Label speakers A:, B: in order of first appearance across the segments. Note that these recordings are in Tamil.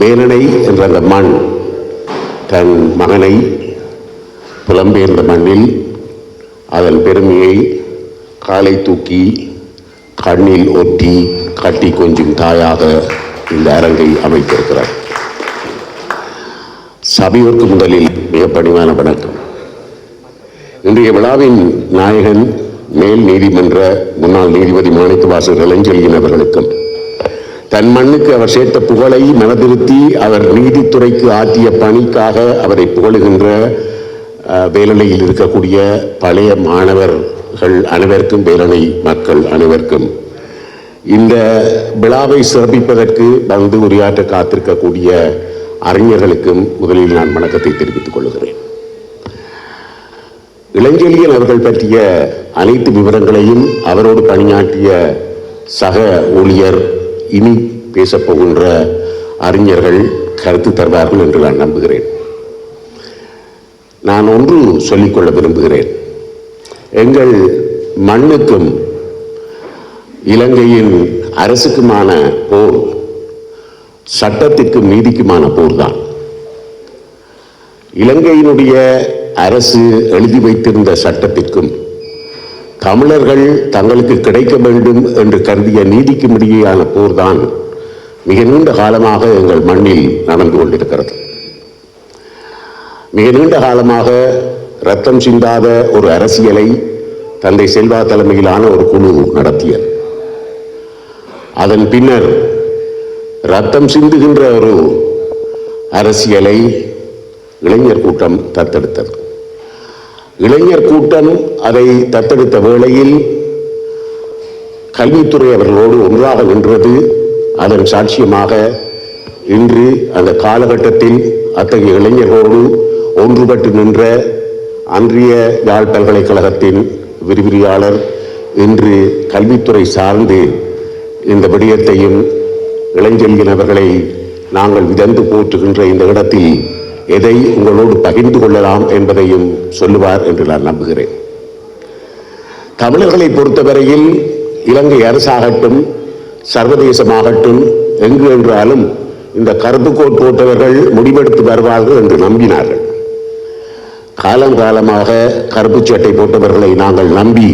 A: வேலனை என்ற அந்த மண். தன் மகனை புலம்பெயர்ந்த மண்ணில் அதன் பெருமையை காலை தூக்கி கண்ணில் ஒட்டி கட்டி கொஞ்சம் தாயாக இந்த அரங்கை அமைத்திருக்கிறார். சபையோருக்கு முதலில் மிக பணிவான வணக்கம். இன்றைய விழாவின் நாயகன் மேல் நீதிமன்ற முன்னாள் நீதிபதி மாணிக்கவாசர் இளஞ்செழியன் அவர்களுக்கும் தன் மண்ணுக்கு அவர் சேர்த்த புகழை மனதிருத்தி அவர் நீதித்துறைக்கு ஆற்றிய பணிக்காக அவரை புகழுகின்ற வேலனையில் இருக்கக்கூடிய பழைய மாணவர்கள் அனைவருக்கும் வேலனை மக்கள் அனைவருக்கும். இந்த விழாவை சிறப்பிப்பதற்கு வந்து உரையாற்ற காத்திருக்கக்கூடிய அறிஞர்களுக்கும் முதலில் நான் வணக்கத்தை தெரிவித்துக் கொள்கிறேன். இளஞ்செழியன் அவர்கள் பற்றிய அனைத்து விவரங்களையும் அவரோடு பணியாற்றிய சக ஊழியர் இனி பேசப்போகின்ற அறிஞர்கள் கருத்து தருவார்கள் என்று நான் நம்புகிறேன். நான் ஒன்று சொல்லிக்கொள்ள விரும்புகிறேன். எங்கள் மண்ணுக்கும் இலங்கையின் அரசுக்குமான போர் சட்டத்திற்கும் நீதிக்குமான போர்தான். இலங்கையினுடைய அரசு எழுதி வைத்திருந்த சட்டத்திற்கும் தமிழர்கள் தங்களுக்கு கிடைக்க வேண்டும் என்று கருதிய நீதிக்கும் இடையேயான போர்தான் மிக நீண்ட காலமாக எங்கள் மண்ணில் நடந்து கொண்டிருக்கிறது. மிக நீண்ட காலமாக ரத்தம் சிந்தாத ஒரு அரசியலை தந்தை செல்வா தலைமையிலான ஒரு குழு நடத்தியது. அதன் பின்னர் ரத்தம் சிந்துகின்ற ஒரு அரசியலை இளைஞர் கூட்டம் தத்தெடுத்தது. இளைஞர் கூட்டம் அதை தத்தெடுத்த வேளையில் கல்வித்துறை அவர்களோடு ஒன்றாக நின்றது. அதன் சாட்சியமாக இன்று அந்த காலகட்டத்தில் அத்தகைய இளைஞர்களோடு ஒன்றுபட்டு நின்ற அன்றைய யாழ் பல்கலைக்கழகத்தின் விரிவிரியாளர் இன்று கல்வித்துறை சார்ந்து இந்த விடயத்தையும் இளஞ்செழியன் அவர்களை நாங்கள் விதந்து போற்றுகின்ற இந்த இடத்தில் எதை உங்களோடு பகிர்ந்து கொள்ளலாம் என்பதையும் சொல்லுவார் என்று நான் நம்புகிறேன். தமிழர்களை பொறுத்தவரையில் இலங்கை அரசாகட்டும் சர்வதேசமாகட்டும் எங்கு என்றாலும் இந்த கருப்புக்கோட் போட்டவர்கள் முடிவெடுத்து வருவார்கள் என்று நம்பினார்கள். காலங்காலமாக கருப்பு சட்டை போட்டவர்களை நாங்கள் நம்பி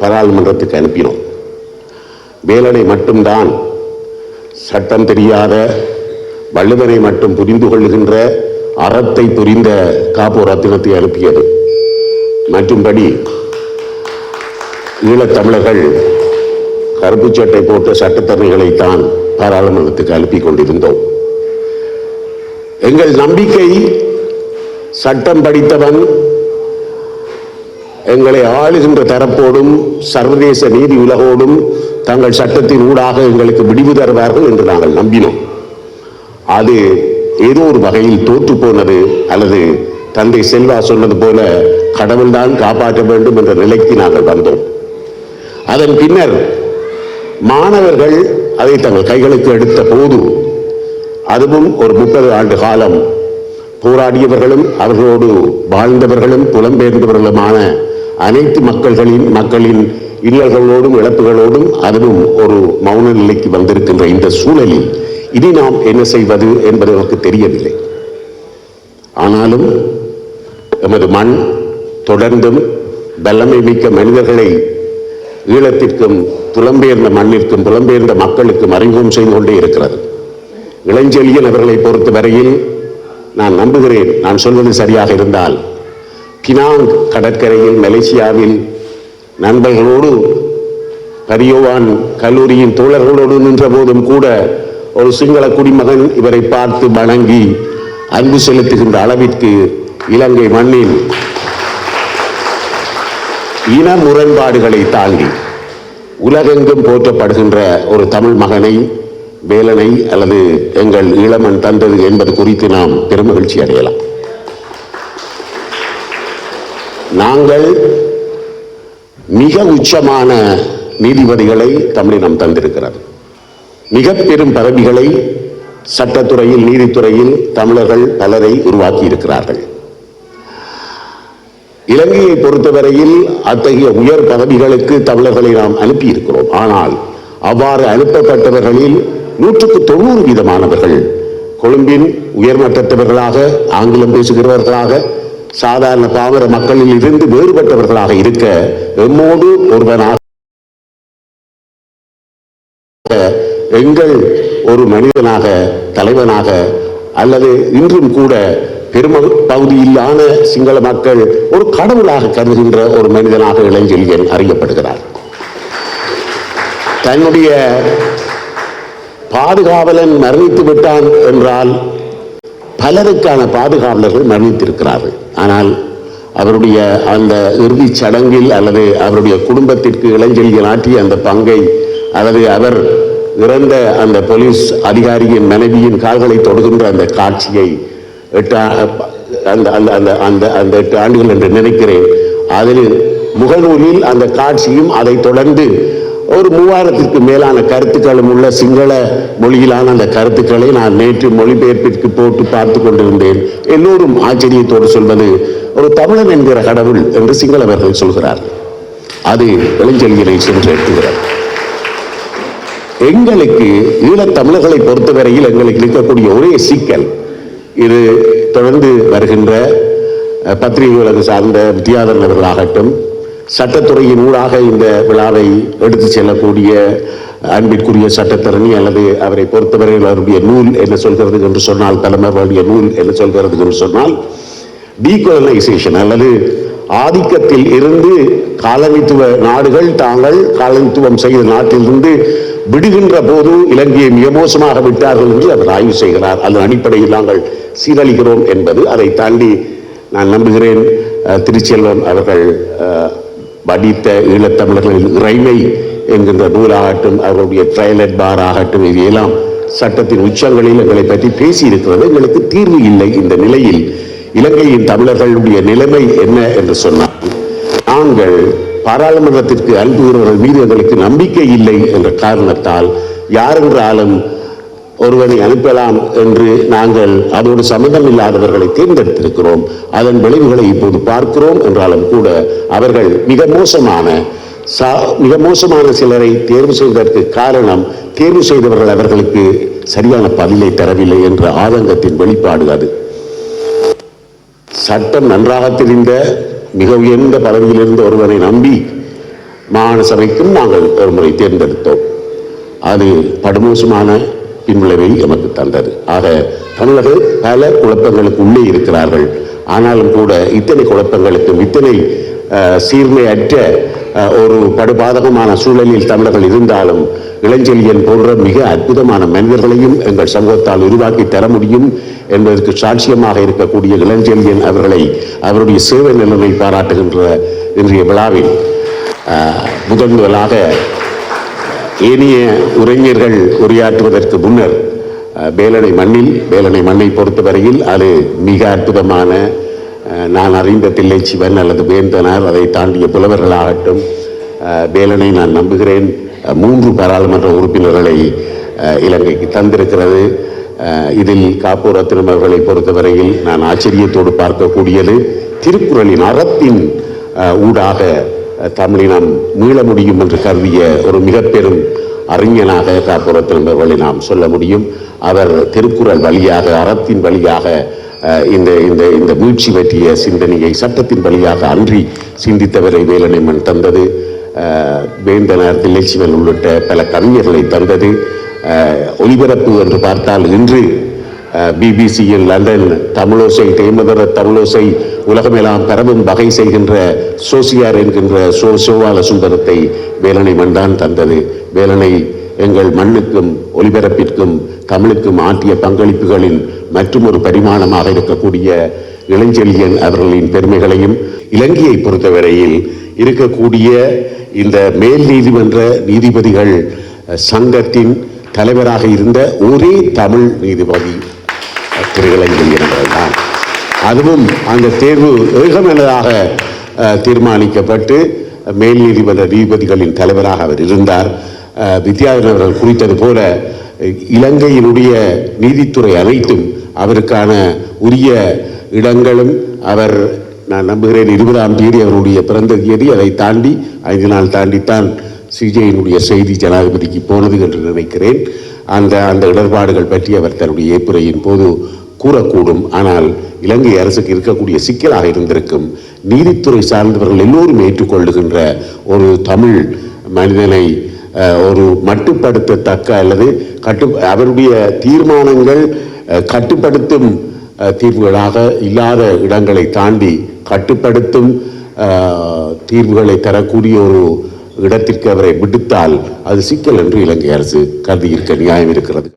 A: பாராளுமன்றத்துக்கு அனுப்பினோம். வேலனை மட்டும்தான் சட்டம் தெரியாத வள்ளுவனை மட்டும் புரிந்து கொள்ளுகின்ற அறத்தை புரிந்த காப்போ ரத்தினத்தை அனுப்பியது. மற்றும்படி ஈழத்தமிழர்கள் கருப்பு சட்டை போட்ட சட்டத்தரணிகளைத்தான் பாராளுமன்றத்துக்கு அனுப்பி கொண்டிருந்தோம். எங்கள் நம்பிக்கை சட்டம் படித்தவன் எங்களை ஆளுகின்ற தரப்போடும் சர்வதேச நீதி உலகோடும் தங்கள் சட்டத்தின் ஊடாக எங்களுக்கு விடிவு தருவார்கள் என்று நாங்கள் நம்பினோம். அது ஏதோ ஒரு வகையில் தோற்று போனது அல்லது தந்தை செல்வா சொன்னது போல கடவுள்தான் காப்பாற்ற வேண்டும் என்ற நிலைக்கு நாங்கள் வந்தோம். அதன் பின்னர் மாணவர்கள் அதை தங்கள் கைகளுக்கு எடுத்த போது அதுவும் ஒரு முப்பது ஆண்டு காலம் போராடியவர்களும் அவர்களோடு வாழ்ந்தவர்களும் புலம்பெயர்ந்தவர்களுமான அனைத்து மக்கள்களின் மக்களின் இல்லல்களோடும் இழப்புகளோடும் அதுவும் ஒரு மௌன நிலைக்கு வந்திருக்கின்ற இந்த சூழலில் இனி நாம் என்ன செய்வது என்பது நமக்கு தெரியவில்லை. ஆனாலும் எமது மண் தொடர்ந்தும் வல்லமை மிக்க மனிதர்களை ஈழத்திற்கும் புலம்பெயர்ந்த மண்ணிற்கும் புலம்பெயர்ந்த மக்களுக்கும் அறிமுகம் செய்து கொண்டே இருக்கிறது. இளஞ்செழியன் அவர்களை பொறுத்த வரையில் நான் நம்புகிறேன். நான் சொல்வது சரியாக இருந்தால் பினாங் கடற்கரையில் மலேசியாவில் நண்பர்களோடு பரியோவான் கல்லூரியின் தோழர்களோடு நின்ற போதும் கூட ஒரு சிங்கள குடிமகன் இவரை பார்த்து வணங்கி அன்பு செலுத்துகின்ற அளவிற்கு இலங்கை மண்ணில் இன முரண்பாடுகளை தாண்டி உலகெங்கும் போற்றப்படுகின்ற ஒரு தமிழ் மகனை வேலனை அல்லது எங்கள் இளமன் தந்தது என்பது குறித்து நாம் பெருமகிழ்ச்சி அடையலாம். நாங்கள் மிக உச்சமான நீதிபதிகளை தமிழினம் தந்திருக்கிறது. மிக பெரும் பதவிகளை சட்டத்துறையில் நீதித்துறையில் தமிழர்கள் பலரை உருவாக்கி இருக்கிறார்கள் இலங்கையை பொறுத்தவரையில் அத்தகைய உயர் பதவிகளுக்கு தமிழர்களை நாம் அனுப்பியிருக்கிறோம். ஆனால் அவ்வாறு அனுப்பப்பட்டவர்களில் நூற்றுக்கு தொண்ணூறு வீதமானவர்கள் கொழும்பின் உயர்மட்டத்தவர்களாக ஆங்கிலம் பேசுகிறவர்களாக சாதாரண பாமர மக்களில் இருந்து வேறுபட்டவர்களாக இருக்க எம்மோடு ஒருவனாக எங்கள் ஒரு மனிதனாக தலைவனாக அல்லது இன்றும் கூட பெரும பகுதியிலான சிங்கள மக்கள் ஒரு கடவுளாக கருதுகின்ற ஒரு மனிதனாக இளஞ்செழியன் அறியப்படுகிறார். தன்னுடைய பாதுகாவலன் மரணித்து விட்டான் என்றால் பலருக்கான பாதுகாவலர்கள் மரணித்திருக்கிறார்கள். ஆனால் அவருடைய அந்த இறுதிச் சடங்கில் அல்லது அவருடைய குடும்பத்திற்கு இளஞ்செழியன் ஆற்றிய அந்த பங்கை அல்லது அவர் இறந்த அந்த போலீஸ் அதிகாரியின் மனைவியின் கால்களை தொடுகின்ற அந்த காட்சியை எட்டு அந்த அந்த அந்த அந்த அந்த எட்டு ஆண்டுகள் என்று நினைக்கிறேன். அதில் முகநூலில் அந்த காட்சியும் அதை தொடர்ந்து ஒரு மூவாயிரத்திற்கு மேலான கருத்துக்களும் உள்ள சிங்கள மொழியிலான அந்த கருத்துக்களை நான் நேற்று மொழிபெயர்ப்பிற்கு போட்டு பார்த்து கொண்டிருந்தேன். எல்லோரும் ஆச்சரியத்தோடு சொல்வது ஒரு தமிழன் என்கிற கடவுள் என்று சிங்களவர்கள் சொல்கிறார்கள். அது இளஞ்செழியனை சென்று எட்டுகிறது எங்களுக்கு ஈழத்தமிழர்களை பொறுத்தவரையில் எங்களுக்கு இருக்கக்கூடிய ஒரே சிக்கல். இது தொடர்ந்து வருகின்ற அஹ், சார்ந்த வித்யாதரன் அவர்களாகட்டும் சட்டத்துறையின் ஊடாக இந்த விழாவை எடுத்து செல்லக்கூடிய அன்பிற்குரிய சட்டத்தரணி அல்லது அவரை பொறுத்தவரையில் அவருடைய நூல் என்ன சொல்கிறது என்று சொன்னால் தலைமர்களுடைய நூல் என்ன சொல்கிறது என்று சொன்னால் டீகோலனைசேஷன் அல்லது ஆதிக்கத்தில் இருந்து காலனித்துவ நாடுகள் தாங்கள் காலனித்துவம் செய்த நாட்டிலிருந்து விடுகின்ற போது இலங்கையை மிக மோசமாக விட்டார்கள் என்று அவர் ஆய்வு செய்கிறார். அதன் அடிப்படையில் நாங்கள் சீரழிகிறோம் என்பது அதை தாண்டி நான் நம்புகிறேன் திருச்செல்வன் அவர்கள் படித்த வடித்த ஈழத்தமிழர்களின் இறைமை என்கின்ற நூலாகட்டும் அவருடைய ட்ரைலட் பார் ஆகட்டும் இவையெல்லாம் சட்டத்தின் உச்சங்களில் எங்களை பற்றி பேசியிருக்கிறது. எங்களுக்கு தீர்வு இல்லை இந்த நிலையில். இலங்கையின் தமிழர்களுடைய நிலைமை என்ன என்று சொன்னால் நாங்கள் பாராளுமன்றத்திற்கு அனுப்புகிறவர்கள் மீது எங்களுக்கு நம்பிக்கை இல்லை என்ற காரணத்தால் யாரென்றாலும் ஒருவனை அனுப்பலாம் என்று நாங்கள் அதோடு சம்மந்தம் இல்லாதவர்களை தேர்ந்தெடுத்திருக்கிறோம். அதன் விளைவுகளை இப்போது பார்க்கிறோம் என்றாலும் கூட அவர்கள் மிக மோசமான சா- மிக மோசமான சிலரை தேர்வு செய்வதற்கு காரணம் தேர்வு செய்தவர்கள் அவர்களுக்கு சரியான பதிலை தரவில்லை என்ற ஆதங்கத்தின் வெளிப்பாடு அது. சட்டம் நன்றாக தெரிந்த மிக உயர்ந்த பதவியிலிருந்து ஒருவனை நம்பி மாகாண சபைக்கும் நாங்கள் ஒரு முறை தேர்ந்தெடுத்தோம். அது படுமோசமான பின்விளைவை எமக்கு தந்தது. ஆக தமிழர்கள் பல குழப்பங்களுக்கு உள்ளே இருக்கிறார்கள். ஆனாலும் கூட இத்தனை குழப்பங்களுக்கும் இத்தனை சீர்மையற்ற ஒரு படுபாதகமான சூழலில் தமிழர்கள் இருந்தாலும் இளஞ்செழியன் போன்ற மிக அற்புதமான மனிதர்களையும் எங்கள் சமூகத்தால் உருவாக்கி தர முடியும் என்பதற்கு சாட்சியமாக இருக்கக்கூடிய இளஞ்செழியன் அவர்களை அவருடைய சேவை நிலைமை பாராட்டுகின்ற இன்றைய விழாவில் முதன் முதலாக ஏனைய உரைஞர்கள் உரையாற்றுவதற்கு முன்னர் வேலனை வேலணை மண்ணில் வேலணை மண்ணை பொறுத்தவரையில் அது மிக அற்புதமான நான் அறிந்த தில்லை சிவன் அல்லது வேந்தனார் அதை தாண்டிய புலவர்களாகட்டும் வேலனை நான் நம்புகிறேன். மூன்று பாராளுமன்ற உறுப்பினர்களை இலங்கைக்கு தந்திருக்கிறது. இதில் காப்பூர் ரத்தினம் அவர்களை பொறுத்தவரையில் நான் ஆச்சரியத்தோடு பார்க்கக்கூடியது திருக்குறளின் அறத்தின் ஊடாக அஹ், தமிழினம் மீள முடியும் என்று கருதிய ஒரு மிக பெரும் அறிஞனாக ரத்தினம் அவர்களை நாம் சொல்ல முடியும். அவர் திருக்குறள் வழியாக அறத்தின் வழியாக இந்த இந்த இந்த மீட்சி பற்றிய சிந்தனையை சட்டத்தின் வழியாக அன்றி சிந்தித்தவரை வேலனைமன் தந்தது. அஹ், வேந்தனர் தில்லைச்சிவன் உள்ளிட்ட பல கவிஞர்களை தந்தது. ஒலிபரப்பு என்று பார்த்தால் இன்று பிபிசியில் லண்டன் தமிழோசை தேமதர தமிழோசை உலகமெல்லாம் பரவும் வகை செய்கின்ற சோசியார் என்கின்ற சோ சோவால சுந்தரத்தை வேலனை மண்டான் தந்தது. வேலனை எங்கள் மண்ணுக்கும் ஒலிபரப்பிற்கும் தமிழுக்கும் ஆற்றிய பங்களிப்புகளின் மற்றும் ஒரு பரிமாணமாக இருக்கக்கூடிய இளஞ்செழியன் அவர்களின் பெருமைகளையும் இலங்கையை பொறுத்தவரையில் இருக்கக்கூடிய இந்த மேல் நீதிமன்ற நீதிபதிகள் சங்கத்தின் தலைவராக இருந்த ஒரே தமிழ் நீதிபதி திரு இளஞ்செழியன் அவர்கள்தான். அதுவும் அந்த தேர்வு ஏகமனதாக தீர்மானிக்கப்பட்டு மேல் நீதிமன்ற நீதிபதிகளின் தலைவராக அவர் இருந்தார். வித்யாதரன் அவர்கள் குறித்தது போல இலங்கையினுடைய நீதித்துறை அனைத்தும் அவருக்கான உரிய இடங்களும் அவர் நான் நம்புகிறேன் இருபதாம் தேதி அவருடைய பிறந்த தேதி அதை தாண்டி ஐந்து நாள் தாண்டித்தான் சிஜேயினுடைய செய்தி ஜனாதிபதிக்கு போனது என்று நினைக்கிறேன். அந்த அந்த இடர்பாடுகள் பற்றி அவர் தன்னுடைய ஏற்புரையின் போது கூறக்கூடும். ஆனால் இலங்கை அரசுக்கு இருக்கக்கூடிய சிக்கலாக இருந்திருக்கும். நீதித்துறை சார்ந்தவர்கள் எல்லோரும் ஏற்றுக்கொள்ளுகின்ற ஒரு தமிழ் மனிதனை ஒரு மட்டுப்படுத்தத்தக்க அல்லது கட்டு அவருடைய தீர்மானங்கள் கட்டுப்படுத்தும் தீர்வுகளாக இல்லாத இடங்களை தாண்டி கட்டுப்படுத்தும் தீர்வுகளை தரக்கூடிய ஒரு இடத்திற்கு அவரை விடுத்தால் அது சிக்கல் என்று இலங்கை அரசு கருதியிருக்க நியாயம் இருக்கிறது.